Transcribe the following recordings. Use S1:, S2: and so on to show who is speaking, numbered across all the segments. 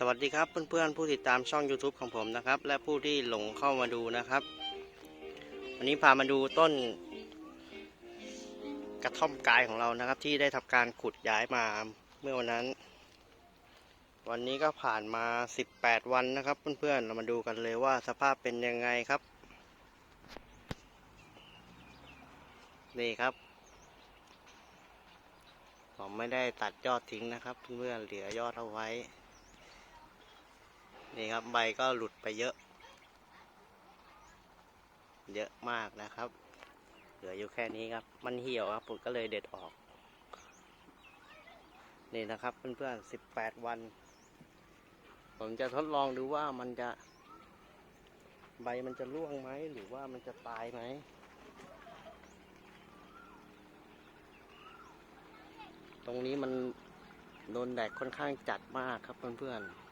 S1: สวัสดีครับเพื่อนๆผู้ติดตามช่อง YouTube ของผมนะครับ และผู้ที่หลงเข้ามาดูนะครับ วันนี้พามาดูต้น กระท่อมกายของเรานะครับ ที่ได้ทำการขุดย้ายมาเมื่อวันนั้น วันนี้ก็ผ่านมา 18 วันนะครับเพื่อนๆเรามาดูกันเลยว่าสภาพเป็นยังไงครับ นี่ครับ ผมไม่ได้ตัดยอดทิ้งนะครับ เพื่อนๆเหลือยอดเอาไว้ นี่ครับใบก็หลุดไปเยอะ เยอะมากนะครับ เหลืออยู่แค่นี้ครับ มันเหี่ยวครับผมก็เลยเด็ดออก นี่นะครับเพื่อนๆสิบแปดวัน ผมจะทดลองดูว่ามันจะ ใบมันจะร่วงไหมหรือว่ามันจะตายไหมตรงนี้มันโดนแดดค่อนข้างจัดมากครับเพื่อนๆ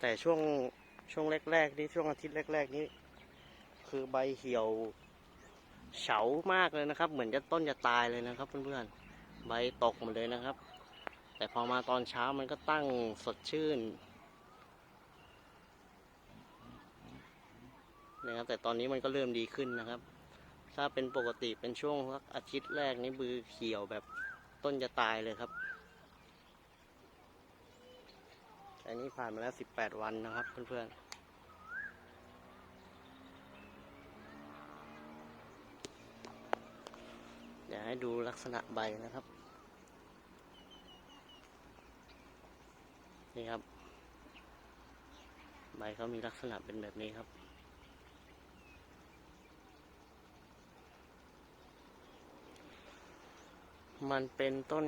S1: แต่ช่วงช่วงแรกๆนี่ช่วงอาทิตย์แรก ๆ นี้ คือใบเหี่ยวเฉามากเลยนะครับ เหมือนจะต้นจะตายเลยนะครับ เพื่อนๆใบตกหมดเลยนะครับ แต่พอมาตอนเช้ามันก็ตั้งสดชื่นนะครับ แต่ตอนนี้มันก็เริ่มดีขึ้นนะครับ ถ้าเป็นปกติเป็นช่วงสักอาทิตย์แรกนี่บือเขียวแบบต้นจะตายเลยครับ อันนี้ผ่านมาแล้ว18วันนะครับ เพื่อนๆ เดี๋ยวให้ดูลักษณะใบนะครับ นี่ครับ ใบเขามีลักษณะเป็นแบบนี้ครับมันเป็นต้น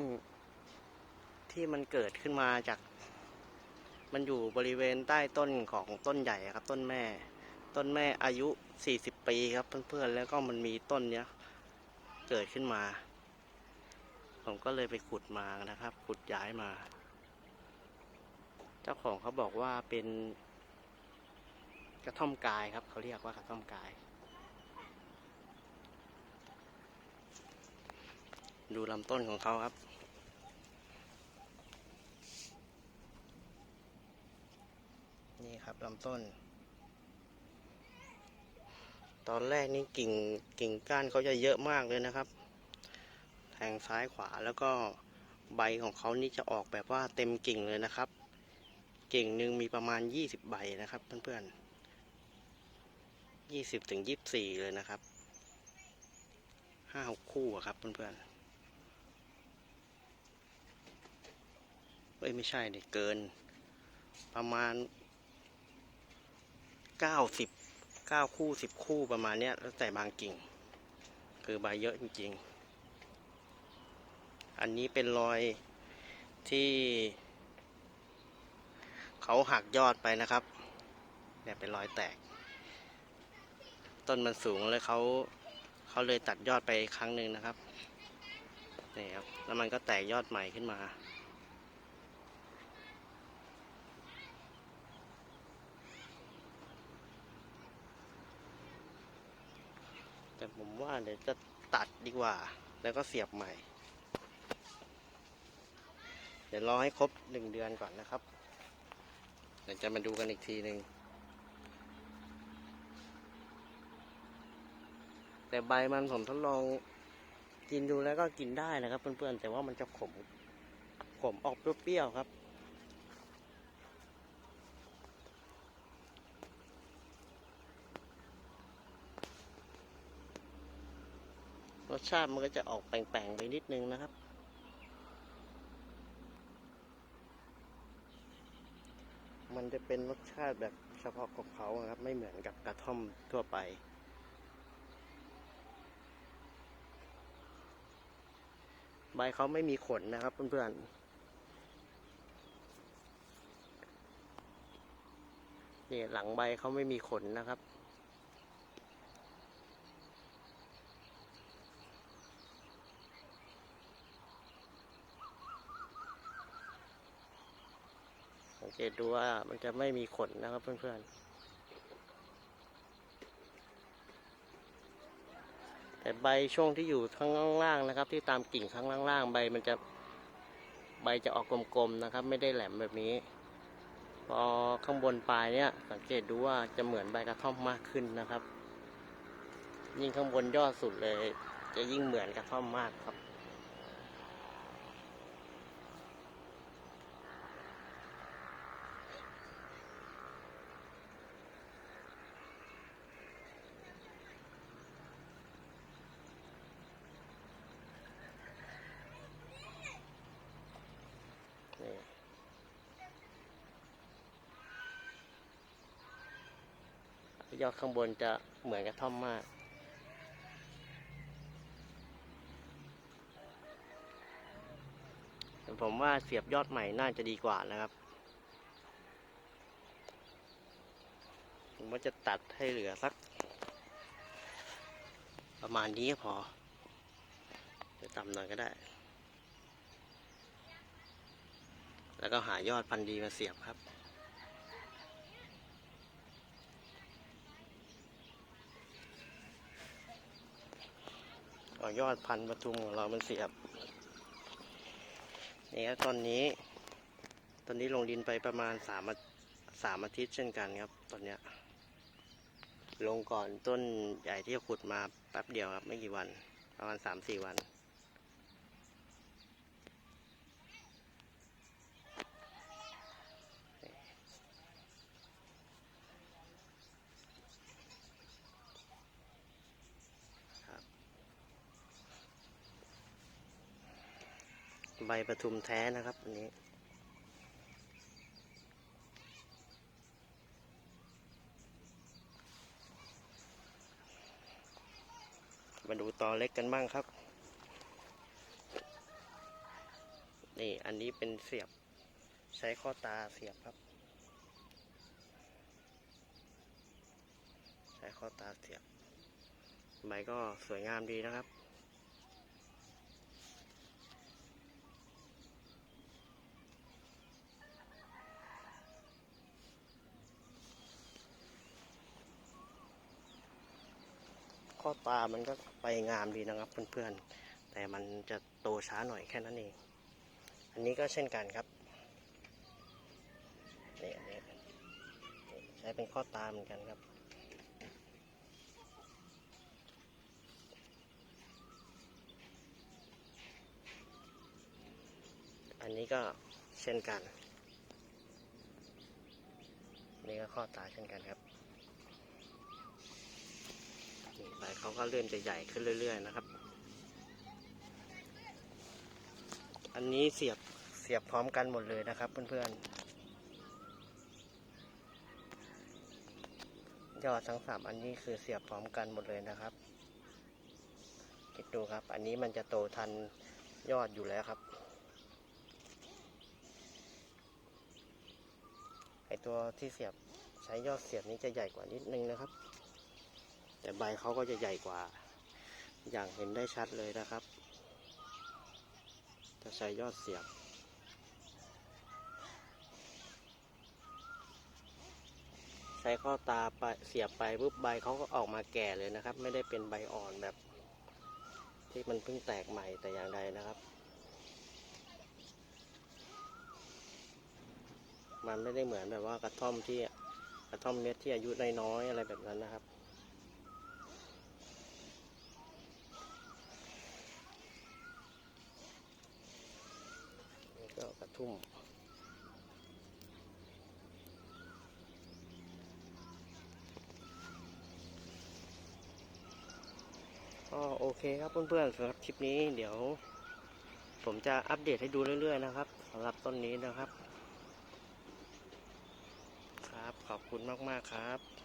S1: ที่มันเกิดขึ้นมาจาก มันอยู่บริเวณใต้ต้นของต้นใหญ่ครับ ต้นแม่ ต้นแม่อายุ 40 ปีครับเพื่อนๆแล้วก็มันมีต้นเนี้ยเกิดขึ้นมา ผมก็เลยไปขุดมานะครับ ขุดย้ายมา เจ้าของเขาบอกว่าเป็น กระท่อมกายครับ เขาเรียกว่ากระท่อมกาย ดูลำต้นของเขาครับ นี่ครับลำต้น ตอนแรกนี่กิ่งกิ่งก้านเขาจะเยอะมากเลยนะครับ แทงซ้ายขวาแล้วก็ใบของเขานี่จะออกแบบว่าเต็มกิ่งเลยนะครับ กิ่งหนึ่งมีประมาณ 20 ใบนะครับเพื่อนๆ20ถึง24 เลยนะครับห้าหกคู่อะครับเพื่อนๆเอ้ยไม่ใช่ดิเกิน ประมาณ เก้าสิบเก้าคู่สิบคู่ประมาณเนี้ยแล้วแต่บางกิ่ง คือใบเยอะจริง ๆ อันนี้เป็นรอยที่เขาหักยอดไปนะครับ เนี่ยเป็นรอยแตก ต้นมันสูงเลยเขาเขาเลยตัดยอดไปครั้งหนึ่งนะครับนี่ครับแล้วมันก็แตกยอดใหม่ขึ้นมา ผมว่าเดี๋ยวจะตัดดีกว่า แล้วก็เสียบใหม่ เดี๋ยวรอให้ครบหนึ่งเดือนก่อนนะครับ เดี๋ยวจะมาดูกันอีกทีหนึ่งแต่ใบมันผมทดลองกินดูแล้วก็กินได้นะครับเพื่อนๆ แต่ว่ามันจะขม ขมออกเปรี้ยวๆครับ สชาติมันก็จะออกแปลงๆไปนิดนึงนะครับ มันจะเป็นรสชาติแบบเฉพาะของเขาครับ ไม่เหมือนกับกระท่อมทั่วไปใบเขาไม่มีขนนะครับเพื่อนๆนี่หลังใบเขาไม่มีขนนะครับ เกตดูว่ามันจะไม่มีขนนะครับเพื่อนๆ แต่ใบช่วงที่อยู่ข้างล่างนะครับ ที่ตามกิ่งข้างล่างๆใบมันจะใบจะออกกลมๆนะครับ ไม่ได้แหลมแบบนี้ พอข้างบนปลายเนี่ยสังเกตดูว่าจะเหมือนใบกระท่อมมากขึ้นนะครับ ยิ่งข้างบนยอดสุดเลย จะยิ่งเหมือนกระท่อมมากครับ นี่ ยอดข้างบนจะเหมือนกระท่อมมากผมว่าเสียบยอดใหม่น่าจะดีกว่านะครับ ผมว่าจะตัดให้เหลือสัก ประมาณนี้พอจะต่ำหน่อยก็ได้ แล้วก็หายอดพันธุ์ดีมาเสียบครับ อยอดพันธุ์ปทุมของเรามันเสียบนี่ครับตอนนี้ ตอนนี้ลงดินไปประมาณสามสามอาทิตย์เช่นกันครับ ตอนเนี้ยลงก่อนต้นใหญ่ที่ขุดมาแป๊บเดียวครับ ไม่กี่วัน ประมาณสามสี่วัน ใบประทุมแท้นะครับอันนี้ มาดูตอเล็กกันบ้างครับ นี่อันนี้เป็นเสียบใช้ข้อตาเสียบครับ ใช้ข้อตาเสียบใบก็สวยงามดีนะครับ ข้อตามันก็ไปงามดีนะครับเพื่อนๆ แต่มันจะโตช้าหน่อยแค่นั้นเอง อันนี้ก็เช่นกันครับนี่อันนี้ใช้เป็นข้อตาเหมือนกันครับ อันนี้ก็เช่นกัน นี่ก็ข้อตาเช่นกันครับ นี่ ใบเขาก็เริ่มจะใหญ่ขึ้นเรื่อย ๆ นะครับ อันนี้เสียบเสียบพร้อมกันหมดเลยนะครับเพื่อนๆ ยอดทั้งสามอันนี้คือเสียบพร้อมกันหมดเลยนะครับ คิดดูครับ อันนี้มันจะโตทันยอดอยู่แล้วครับไอตัวที่เสียบใช้ยอดเสียบนี้จะใหญ่กว่านิดนึงนะครับ แต่ใบเขาก็จะใหญ่กว่า อย่างเห็นได้ชัดเลยนะครับจะใช้ยอดเสียบ ใช้ข้อตาไปเสียบไปปุ๊บใบเขาก็ออกมาแก่เลยนะครับ ไม่ได้เป็นใบอ่อนแบบ ที่มันเพิ่งแตกใหม่แต่อย่างใดนะครับ มันไม่ได้เหมือนแบบว่ากระท่อมที่กระท่อมเม็ดที่อายุน้อยๆอะไรแบบนั้นนะครับ นี่ก็กระ ทุ่มก็โอเคครับเพื่อนๆสำหรับคลิปนี้เดี๋ยว ผมจะอัปเดตให้ดูเรื่อยๆนะครับสำหรับต้นนี้นะครับ ครับขอบคุณมากๆครับ